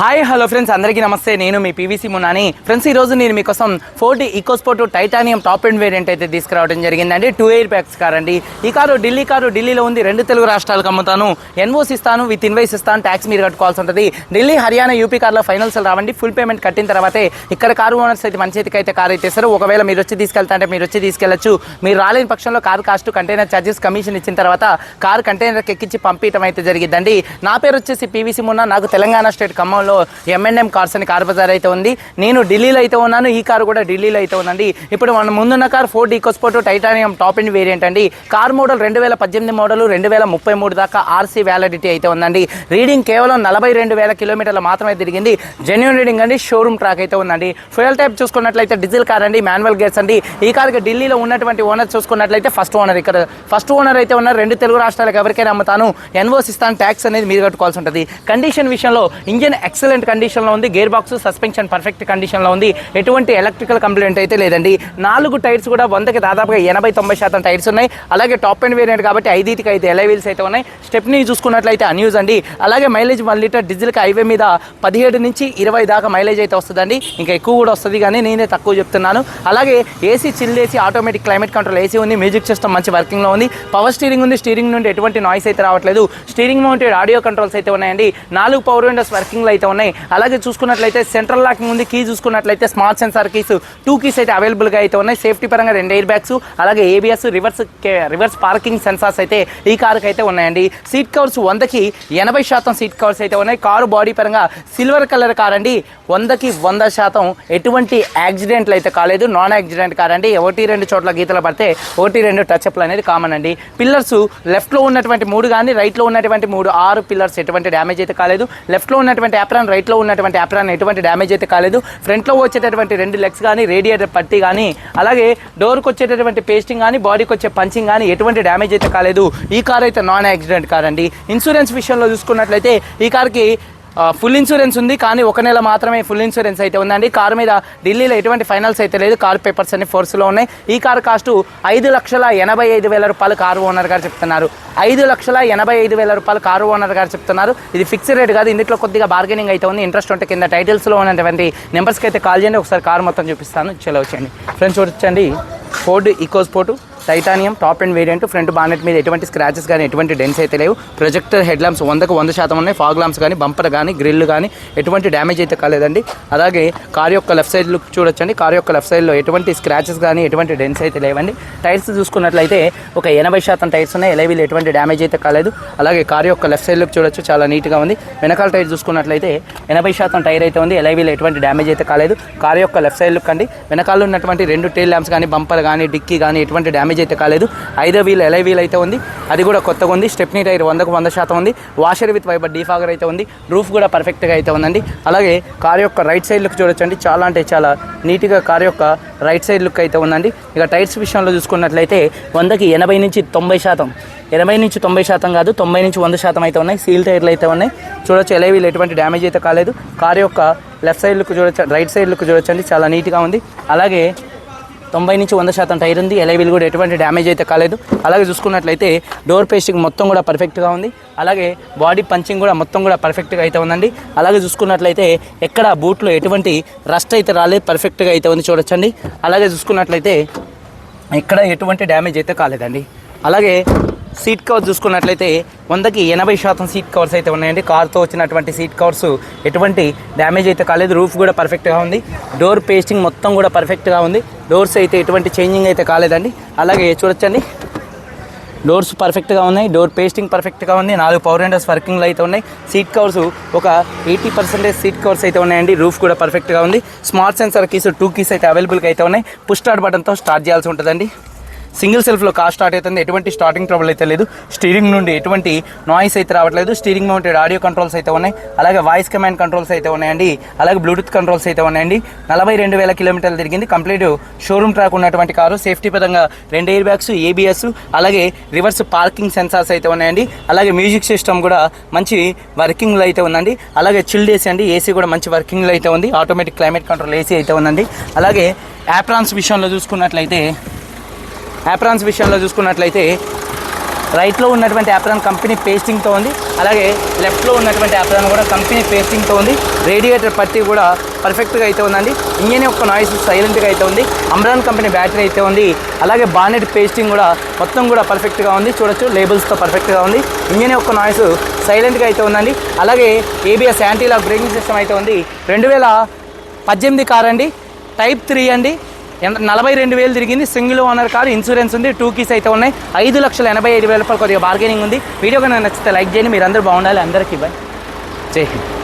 Hi hello friends అందరికీ నమస్తే. నేను మీ పీవీసీ మునాని ఫ్రెండ్స్ ఈ రోజు నేను మీకోసం forty EcoSport titanium top and variant అయితే తీసుకురావడం జరిగిందండి. టూ ఎయిర్ బ్యాగ్స్ కార్ అండి ఈ కారు ఢిల్లీ కారు ఢిల్లీలో ఉంది. రెండు తెలుగు రాష్ట్రాలకు అమ్ముతాను. ఎన్ఓస్ ఇస్తాను విత్ ఇన్వైస్ ఇస్తాను ట్యాక్స్ మీరు కట్టుకోవాల్సి ఉంటుంది. ఢిల్లీ హర్యానా యూపీ కార్లో ఫైనల్స్ రావండి. ఫుల్ పేమెంట్ కట్టిన తర్వాతే ఇక్కడ కారు ఓనర్స్ అయితే మన చేతికి అయితే కార్ అయితే ఇస్తారు ఒకవేళ మీరు వచ్చి తీసుకెళ్తా అంటే మీరు వచ్చి తీసుకెళ్ళొచ్చు మీరు రాలేని పక్షంలో car cost container charges commission ఇచ్చిన తర్వాత కార్ కంటైనర్కి ఎక్కించి పంపించడం అయితే జరిగిందండి నా పేరు వచ్చేసి పీవీసీ మున్నా నాకు తెలంగాణ స్టేట్ ఖమ్మంలో M N M M&M cars అని కార్ బజార్ అయితే ఉంది. నేను ఢిల్లీలో అయితే ఉన్నాను ఈ కారు కూడా ఢిల్లీలో అయితే ఉందండి. ఇప్పుడు మన ముందున్న car Ford EcoSport titanium top and variant అండి. కార్ మోడల్ రెండు వేల పద్దెనిమిది మోడల్ రెండు వేల ముప్పై మూడు దాకా ఆర్సీ వ్యాలిడిటీ అయితే ఉందండి. రీడింగ్ కేవలం నలభై రెండు వేల కిలోమీటర్లు మాత్రమే తిరిగింది. జెన్యున్ రీడింగ్ అండి షోరూమ్ ట్రాక్ అయితే ఉందండి. ఫ్యూయల్ టైప్ చూసుకున్నట్లయితే డీజిల్ కార్ అండి మాన్యువల్ గేర్స్ అండి. ఈ కార్కి ఢిల్లీలో ఉన్నటువంటి ఓనర్ చూసుకున్నట్లయితే ఫస్ట్ ఓనర్ ఇక్కడ. ఫస్ట్ ఓనర్ అయితే ఉన్నారు రెండు తెలుగు రాష్ట్రాలకు ఎవరికైనా అమ్ముతాను. ఎన్వోస్ ఇస్తాను ట్యాక్స్ అనేది మీరు కట్టుకోవాల్సి ఉంటుంది. కండిషన్ విషయంలో ఇంజిన్ ఎక్సలెంట్ కండిషన్లో ఉంది. గేర్ బాక్స్ సస్పెన్షన్ పర్ఫెక్ట్ కండిషన్లో ఉంది. ఎటువంటి ఎలక్ట్రికల్ కంప్లైంట్ అయితే లేదండి. నాలుగు టైర్స్ కూడా వందకి దాదాపుగా ఎనభై తొంభై శాతం టైర్స్ ఉన్నాయి. అలాగే టాప్ అండ్ వేరియంట్ కాబట్టి ఐదుకి అయితే ఎలై వీల్స్ అయితే ఉన్నాయి. స్టెప్ని చూసుకున్నట్లయితే అన్యూజ్ అండి. అలాగే మైలేజ్ వన్ లీటర్ డీజిల్కి హైవే మీద పదిహేడు నుంచి ఇరవై దాకా మైలేజ్ అయితే వస్తుందండి. ఇంకా ఎక్కువ కూడా వస్తుంది కానీ నేనే తక్కువ చెప్తున్నాను. అలాగే AC chill AC automatic climate control AC ఉంది. మ్యూజిక్ సిస్టమ్ మంచి వర్కింగ్లో ఉంది. పవర్ స్టీరింగ్ ఉంది. స్టీరింగ్ నుండి ఎటువంటి నాయిస్ అయితే రావట్లేదు. స్టీరింగ్ మౌంటెడ్ ఆడియో కంట్రోల్స్ అయితే ఉన్నాయండి. నాలుగు పవర్ విండోస్ వర్కింగ్లో అయితే ఉన్నాయి. అలాగే చూసుకున్నట్లయితే సెంట్రల్ లాకింగ్ ఉంది కీ చూసుకున్నట్లయితే smart sensor keys two keys అయితే అవైలబుల్గా అయితే ఉన్నాయి. సేఫ్టీ పరంగా రెండు ఎయిర్ బ్యాగ్స్ అలాగే ABS reverse reverse parking sensors అయితే ఈ కారుకి అయితే ఉన్నాయండి. సీట్ కవర్స్ వందకి ఎనభై శాతం సీట్ కవర్స్ అయితే ఉన్నాయి. కారు బాడీ పరంగా సిల్వర్ కలర్ కార్ అండి. వందకి వంద శాతం ఎటువంటి యాక్సిడెంట్లు అయితే కాలేదు. నాన్ యాక్సిడెంట్ కార్ అండి. ఒకటి రెండు చోట్ల గీతలు పడితే ఒకటి రెండు టచ్అప్లు అనేది కామన్ అండి. పిల్లర్స్ లెఫ్ట్లో ఉన్నటువంటి మూడు కానీ రైట్లో ఉన్నటువంటి మూడు ఆరు పిల్లర్స్ ఎటువంటి డ్యామేజ్ అయితే కాలేదు. లెఫ్ట్లో ఉన్నటువంటి యాప్రాన్ రైట్లో ఉన్నటువంటి యాప్రాన్ ఎటువంటి డ్యామేజ్ అయితే కాలేదు. ఫ్రంట్లో వచ్చేటటువంటి రెండు లెగ్స్ కానీ రేడియేటర్ పట్టి కానీ అలాగే డోర్కి వచ్చేటటువంటి పేస్టింగ్ కానీ బాడీకి వచ్చే పంచింగ్ కానీ ఎటువంటి డ్యామేజ్ అయితే కాలేదు. ఈ కార్ అయితే నాన్ యాక్సిడెంట్ కార్ అండి. ఇన్సూరెన్స్ విషయంలో చూసుకున్నట్లయితే ఈ కార్కి ఫుల్ ఇన్సూరెన్స్ ఉంది కానీ ఒక నెల మాత్రమే ఫుల్ ఇన్సూరెన్స్ అయితే ఉందండి. కారు మీద ఢిల్లీలో ఎటువంటి ఫైనల్స్ అయితే లేదు. కార్ పేపర్స్ అన్ని ఫోర్స్లో ఉన్నాయి. ఈ కారు కాస్ట్ ఐదు లక్షల ఎనభై ఐదు వేల రూపాయలు కారు ఓనర్ గారు చెప్తున్నారు. ఐదు లక్షల ఎనభై ఐదు వేల రూపాయలు కారు ఓనర్ గారు చెప్తున్నారు. ఇది ఫిక్స్డ్ రేట్ కాదు ఇందులో కొద్దిగా బార్గెనింగ్ అయితే ఉంది. ఇంట్రెస్ట్ ఉంటే కింద టైటిల్స్లో ఉన్నటువంటి నెంబర్స్కి అయితే కాల్ చేయండి. ఒకసారి కారు మొత్తం చూపిస్తాను. చలో వచ్చేయండి. ఫ్రెండ్స్ చూడొచ్చండి Ford EcoSport titanium top and variant front bonnet మీద ఎటువంటి స్క్రాచెస్ కానీ ఎటువంటి డెన్స్ అయితే లేవు. ప్రొజెక్టర్ హెడ్ ల్యాంప్స్ వందకు వంద శాతం ఉన్నాయి. ఫాగ్ ల్యాంప్స్ కానీ బంపర్ కానీ గ్రిల్ కానీ ఎటువంటి డ్యామేజ్ అయితే కాలేదండి. అలాగే కార్ యొక్క లెఫ్ట్ సైడ్ లుక్ చూడొచ్చండి. కార్ యొక్క లెఫ్ట్ సైడ్లో ఎటువంటి స్క్రాచెస్ కానీ ఎటువంటి డెన్స్ అయితే లేవండి. టైర్స్ చూసుకున్నట్లయితే ఒక ఎనభై శాతం టైర్స్ ఉన్నాయి. ఎలవీలు ఎటువంటి డ్యామేజ్ అయితే కాలేదు. అలాగే కార్ యొక్క లెఫ్ట్ సైడ్ లుక్ చూడొచ్చు. చాలా నీట్గా ఉంది. వెనకాల టైర్ చూసుకున్నట్లయితే ఎనభై శాతం టైర్ అయితే ఉంది. ఎలవీలు ఎటువంటి డ్యామేజ్ అయితే కాలేదు. కార్ యొక్క లెఫ్ట్ సైడ్ లుక్ అండి. వెనకాల ఉన్నటువంటి రెండు టైల్ ల్యాంప్స్ కానీ బంపర్ కానీ డిక్కీ కానీ ఎటువంటి డ్యామేజ్ అయితే కాలేదు. ఐదో వీల్ ఎలై వీల్ అయితే ఉంది. అది కూడా కొత్తగా ఉంది. స్టెప్నీ టైర్ వందకు వంద శాతం ఉంది. వాషర్ విత్ వైబర్ డీఫాగర్ అయితే ఉంది. రూఫ్ కూడా పర్ఫెక్ట్గా అయితే ఉందండి. అలాగే కార్ యొక్క రైట్ సైడ్ లుక్ చూడొచ్చండి. చాలా అంటే చాలా నీట్గా కార్ యొక్క రైట్ సైడ్ లుక్ అయితే ఉందండి. ఇక టైర్స్ విషయంలో చూసుకున్నట్లయితే వందకి ఎనభై నుంచి తొంభై శాతం. ఎనభై నుంచి తొంభై శాతం కాదు తొంభై నుంచి వంద శాతం అయితే ఉన్నాయి. సీల్ టైర్లు అయితే ఉన్నాయి. చూడొచ్చు ఎలైవీలు ఎటువంటి డ్యామేజ్ అయితే కాలేదు. కార్ యొక్క లెఫ్ట్ సైడ్ లుక్ చూడొచ్చు రైట్ సైడ్ లుక్ చూడొచ్చండి. చాలా నీట్గా ఉంది. అలాగే తొంభై నుంచి వంద శాతం టైర్ ఉంది. ఎలైవిల్ కూడా ఎటువంటి డ్యామేజ్ అయితే కాలేదు. అలాగే చూసుకున్నట్లయితే డోర్ పేస్టింగ్ మొత్తం కూడా పర్ఫెక్ట్గా ఉంది. అలాగే బాడీ పంచింగ్ కూడా మొత్తం కూడా పర్ఫెక్ట్గా అయితే ఉందండి. అలాగే చూసుకున్నట్లయితే ఎక్కడ బూట్లో ఎటువంటి రస్ట్ అయితే రాలేదు. పర్ఫెక్ట్గా అయితే ఉంది చూడొచ్చండి. అలాగే చూసుకున్నట్లయితే ఎక్కడ ఎటువంటి డ్యామేజ్ అయితే కాలేదండి. అలాగే సీట్ కవర్స్ చూసుకున్నట్లయితే వందకి ఎనభై శాతం సీట్ కవర్స్ అయితే ఉన్నాయండి. కార్తో వచ్చినటువంటి సీట్ కవర్స్ ఎటువంటి డ్యామేజ్ అయితే కాలేదు. రూఫ్ కూడా పర్ఫెక్ట్గా ఉంది. డోర్ పేస్టింగ్ మొత్తం కూడా పర్ఫెక్ట్గా ఉంది. డోర్స్ అయితే ఎటువంటి చేంజింగ్ అయితే కాలేదండి. అలాగే చూడొచ్చండి. డోర్స్ పర్ఫెక్ట్గా ఉన్నాయి. డోర్ పేస్టింగ్ పర్ఫెక్ట్గా ఉంది. నాలుగు పవర్ విండోస్ వర్కింగ్లో అయితే ఉన్నాయి. సీట్ కవర్స్ ఒక ఎయిటీ పర్సెంటేజ్ సీట్ కవర్స్ అయితే ఉన్నాయండి. రూఫ్ కూడా పర్ఫెక్ట్గా ఉంది. Smart sensor keys two keys అయితే అవైలబుల్గా అయితే ఉన్నాయి. పుష్ స్టార్ట్ బటన్తో స్టార్ట్ చేయాల్సి ఉంటుందండి. సింగిల్ సెల్ఫ్లో కార్ స్టార్ట్ అవుతుంది. ఎటువంటి స్టార్టింగ్ ట్రబుల్ అయితే లేదు. స్టీరింగ్ నుండి ఎటువంటి నాయిస్ అయితే రావట్లేదు. స్టీరింగ్ మౌంటెడ్ ఆడియో కంట్రోల్స్ అయితే ఉన్నాయి. అలాగే వాయిస్ కమాండ్ కంట్రోల్స్ అయితే ఉన్నాయండి. అలాగే బ్లూటూత్ కంట్రోల్స్ అయితే ఉన్నాయండి. నలభై రెండు వేల కిలోమీటర్లు తిరిగింది. కంప్లీట్ షోరూమ్ ట్రాక్ ఉన్నటువంటి కారు. సేఫ్టీ పరంగా రెండు ఎయిర్ బ్యాగ్స్ ఏబిఎస్ అలాగే రివర్స్ పార్కింగ్ సెన్సార్స్ అయితే ఉన్నాయండి. అలాగే మ్యూజిక్ సిస్టమ్ కూడా మంచి వర్కింగ్లో అయితే ఉందండి. అలాగే చిల్డ్ ఏసీ అండి. ఏసీ కూడా మంచి వర్కింగ్లో అయితే ఉంది. ఆటోమేటిక్ క్లైమేట్ కంట్రోల్ ఏసీ అయితే ఉందండి. అలాగే యాప్రాన్స్ విషయంలో చూసుకున్నట్లయితే యాప్రాన్స్ విషయంలో చూసుకున్నట్లయితే రైట్లో ఉన్నటువంటి యాప్రాన్ కంపెనీ పేస్టింగ్తో ఉంది. అలాగే లెఫ్ట్లో ఉన్నటువంటి యాప్రాన్ కూడా కంపెనీ పేస్టింగ్తో ఉంది. రేడియేటర్ పట్టి కూడా పర్ఫెక్ట్గా అయితే ఉందండి. ఇంజన్ యొక్క నాయిస్ సైలెంట్గా అయితే ఉంది. అమ్రాన్ కంపెనీ బ్యాటరీ అయితే ఉంది. అలాగే బానెట్ పేస్టింగ్ కూడా మొత్తం కూడా పర్ఫెక్ట్గా ఉంది. చూడొచ్చు లేబుల్స్తో పర్ఫెక్ట్గా ఉంది. ఇంజన్ యొక్క నాయిస్ సైలెంట్గా అయితే ఉందండి. అలాగే ABS anti lock braking system అయితే ఉంది. రెండు వేల పద్దెనిమిది కార్ అండి. టైప్ త్రీ అండి. నలభై రెండు వేలు తిరిగింది. సింగిల్ ఓనర్ కార్ ఇన్సూరెన్స్ ఉంది. టూ కీస్ అయితే ఉన్నాయి. ఐదు లక్షల ఎనభై ఐదు వేల రూపాయలు కొద్దిగా బార్గెనింగ్ ఉంది. వీడియో కనుక నచ్చితే లైక్ చేయండి. మీరు అందరూ బాగుండాలి. అందరికీ బాయ్ జై హింద్.